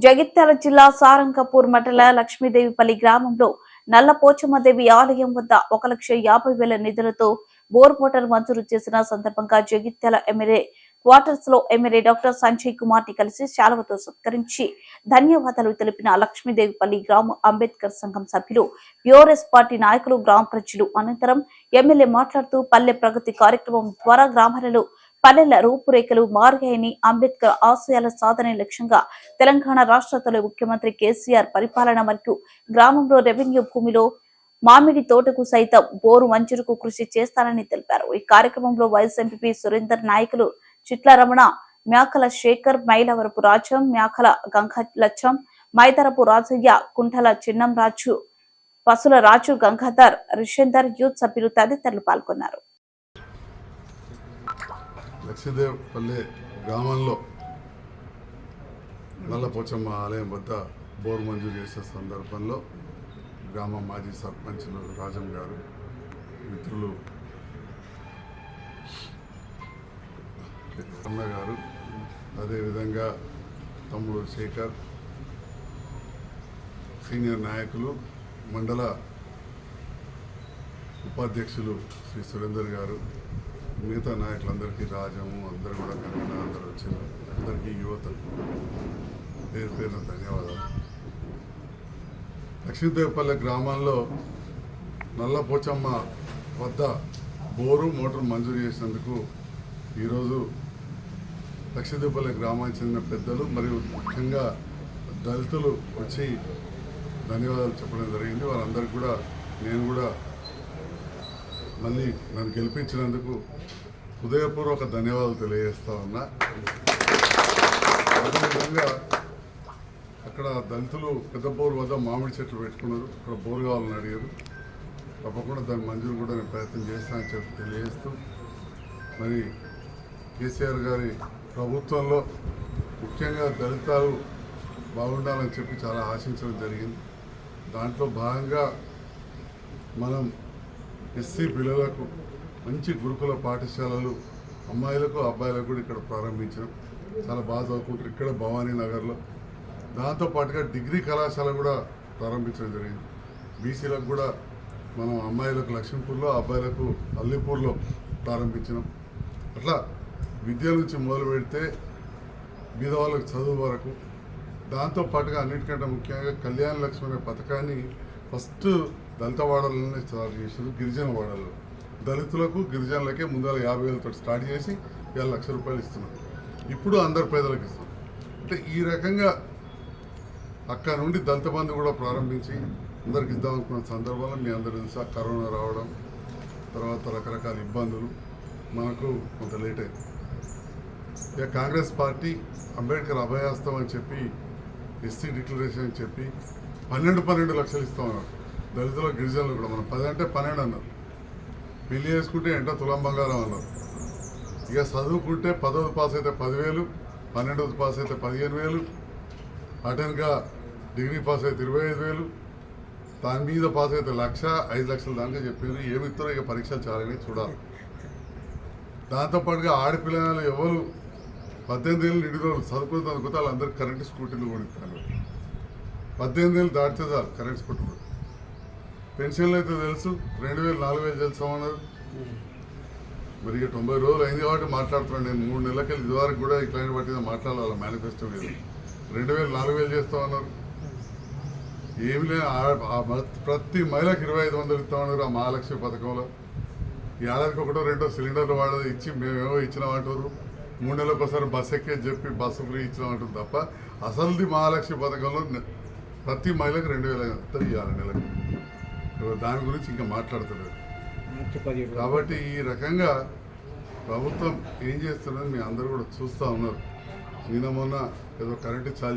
జగిత్యాల జిల్లా సారంగపూర్ మండల లక్ష్మీదేవిపల్లి గ్రామంలో నల్ల పోచమ్మదేవి ఆలయం వద్ద ఒక లక్ష యాభై వేల నిధులతో బోర్ మోటార్ మంజూరు చేసిన సందర్భంగా జగిత్యాల ఎమ్మెల్యే క్వార్టర్స్లో ఎమ్మెల్యే డాక్టర్ సంజయ్ కుమార్ని కలిసి శాలవతో సత్కరించి ధన్యవాదాలు తెలిపిన లక్ష్మీదేవిపల్లి గ్రామ అంబేద్కర్ సంఘం సభ్యులు యూఆర్ఎస్ పార్టీ నాయకులు గ్రామ ప్రజలు. అనంతరం ఎమ్మెల్యే మాట్లాడుతూ పల్లె ప్రగతి కార్యక్రమం ద్వారా గ్రామాలలో పల్లెల రూపురేఖలు మారాయని అంబేద్కర్ ఆశయాల సాధనే లక్ష్యంగా తెలంగాణ రాష్ట్ర తొలి ముఖ్యమంత్రి కేసీఆర్ పరిపాలన మరియు గ్రామంలో రెవెన్యూ భూమిలో మామిడి తోటకు సైతం బోరు మంచురుకు కృషి చేస్తానని తెలిపారు. ఈ కార్యక్రమంలో వైఎస్ ఎంపీ సురేందర్ నాయకులు చిట్ల రమణ మ్యాకల శేఖర్ మైలవరపు రాజం మ్యాకల గంగా లచ్చం మైదరపు రాజయ్య కుంఠల చిన్నం రాజు పసుల రాజు గంగాధర్ రిషేందర్ యూత్ సభ్యులు తదితరులు పాల్గొన్నారు. లక్ష్మీదేవపల్లి గ్రామంలో నల్లపోచమ్మ ఆలయం వద్ద బోరు మంజూరు చేసే సందర్భంలో గ్రామ మాజీ సర్పంచులు రాజం గారు మిత్రులు అన్న గారు అదేవిధంగా తమ్ముడు శేఖర్ సీనియర్ నాయకులు మండల ఉపాధ్యక్షులు శ్రీ సురేందర్ గారు మిగతా నాయకులందరికీ రాజము అందరూ కూడా కన్నా అందరూ వచ్చారు అందరికీ యువతకు పేరు పేరున ధన్యవాదాలు. లక్ష్మీదేవపల్లె గ్రామంలో నల్లపోచమ్మ వద్ద బోరు మోటార్ మంజూరు చేసినందుకు ఈరోజు లక్ష్మీదేవపల్లి గ్రామానికి చెందిన పెద్దలు మరియు ముఖ్యంగా దళితులు వచ్చి ధన్యవాదాలు చెప్పడం జరిగింది. వారందరికీ కూడా నేను కూడా మళ్ళీ నన్ను గెలిపించినందుకు హృదయపూర్వక ధన్యవాదాలు తెలియజేస్తా ఉన్నా. అదేవిధంగా అక్కడ దళితులు పెద్ద బోరు వద్ద మామిడి చెట్లు పెట్టుకున్నారు. అక్కడ బోరు కావాలని అడిగారు. తప్పకుండా దాని మంజూరు కూడా నేను ప్రయత్నం చేస్తానని చెప్పి తెలియజేస్తూ మరి కేసీఆర్ గారి ప్రభుత్వంలో ముఖ్యంగా దళితాలు బాగుండాలని చెప్పి చాలా ఆశించడం జరిగింది. దాంట్లో భాగంగా మనం ఎస్సీ పిల్లలకు మంచి గురుకుల పాఠశాలలు అమ్మాయిలకు అబ్బాయిలకు కూడా ఇక్కడ ప్రారంభించాం. చాలా బాగా చదువుకుంటారు ఇక్కడ భవానీ నగర్లో. దాంతోపాటుగా డిగ్రీ కళాశాల కూడా ప్రారంభించడం జరిగింది. బీసీలకు కూడా మనం అమ్మాయిలకు లక్ష్మీపూర్లో అబ్బాయిలకు అల్లిపూర్లో ప్రారంభించినాం. అట్లా విద్య నుంచి మొదలు పెడితే బీదవాళ్ళకి చదువు వరకు. దాంతో పాటుగా అన్నిటికంటే ముఖ్యంగా కళ్యాణ లక్ష్మి అనే పథకాన్ని ఫస్ట్ దళిత వాడలనే స్టార్ట్ చేశారు గిరిజన వాడల్లో దళితులకు గిరిజనులకే ముందర యాభై వేలతో స్టార్ట్ చేసి ఇవాళ లక్ష రూపాయలు ఇస్తున్నాం ఇప్పుడు అందరు పేదలకు ఇస్తాం అంటే ఈ రకంగా అక్కడ నుండి దళిత బంధు కూడా ప్రారంభించి అందరికి ఇద్దాం అనుకున్న సందర్భంలో మీ అందరి తెలుసా కరోనా రావడం తర్వాత రకరకాల ఇబ్బందులు. మనకు కొంత లేట్ అయింది. ఇక కాంగ్రెస్ పార్టీ అంబేద్కర్ అభయాస్తం అని చెప్పి ఎస్సీ డిక్లరేషన్ అని చెప్పి పన్నెండు పన్నెండు లక్షలు ఇస్తామన్నారు. దళితుల గిరిజనులు కూడా మనం పది అంటే పన్నెండు అన్నారు. పెళ్ళి చేసుకుంటే ఎంట తులం బంగారం అన్నారు. ఇక చదువుకుంటే పదవది పాస్ అయితే పదివేలు పన్నెండవది పాస్ అయితే పదిహేను వేలు అటెన్గా డిగ్రీ పాస్ అయితే ఇరవై ఐదు వేలు దాని మీద పాస్ అయితే లక్ష ఐదు లక్షల దానికే చెప్పింది ఏమి ఇస్తారో ఇక పరీక్షలు చాలని చూడాలి. దాంతోపాటుగా ఆడపిల్లలు ఎవరు పద్దెనిమిది ఏళ్ళు నిండి రోజులు చదువుకుని చదువుకుంటే వాళ్ళందరూ కరెంటు స్కూటీలు కొనిస్తారు పద్దెనిమిది ఏళ్ళు దాటితే చాలు కరెంట్ స్కూటీలు పెన్షన్లు అయితే తెలుసు రెండు వేలు నాలుగు వేలు తెలుసామన్నారు మరి ఇక తొంభై రోజులు అయింది కాబట్టి మాట్లాడుతున్నాను నేను. మూడు నెలలకెళ్ళి ఇదివరకు కూడా ఇట్లాంటి వాటి మీద మాట్లాడాలి మేనిఫెస్టో మీద. రెండు వేలు నాలుగు వేలు చేస్తామన్నారు ఏమి లేదు ప్రతి మహిళకు ఇరవై ఐదు వందలు ఇస్తామన్నారు ఆ మహాలక్ష్మి పథకంలో. ఈ ఏడాదికి ఒకటో రెండో సిలిండర్లు వాడేది ఇచ్చి మేమేమో ఇచ్చినామంటారు మూడు నెలలకు ఒకసారి బస్ ఎక్కేది చెప్పి బస్సు ఫ్రీ ఇచ్చినామంటారు తప్ప అసలుది మహాలక్ష్మి పథకంలో ప్రతి మహిళకు రెండు వేల ఇవ్వాలి నెలకు. దాని గురించి ఇంకా మాట్లాడతలేదు. కాబట్టి ఈ రకంగా ప్రభుత్వం ఏం చేస్తున్నది మీ అందరూ కూడా చూస్తూ ఉన్నారు. నిన్న మొన్న ఏదో కరెంటు ఛార్జ్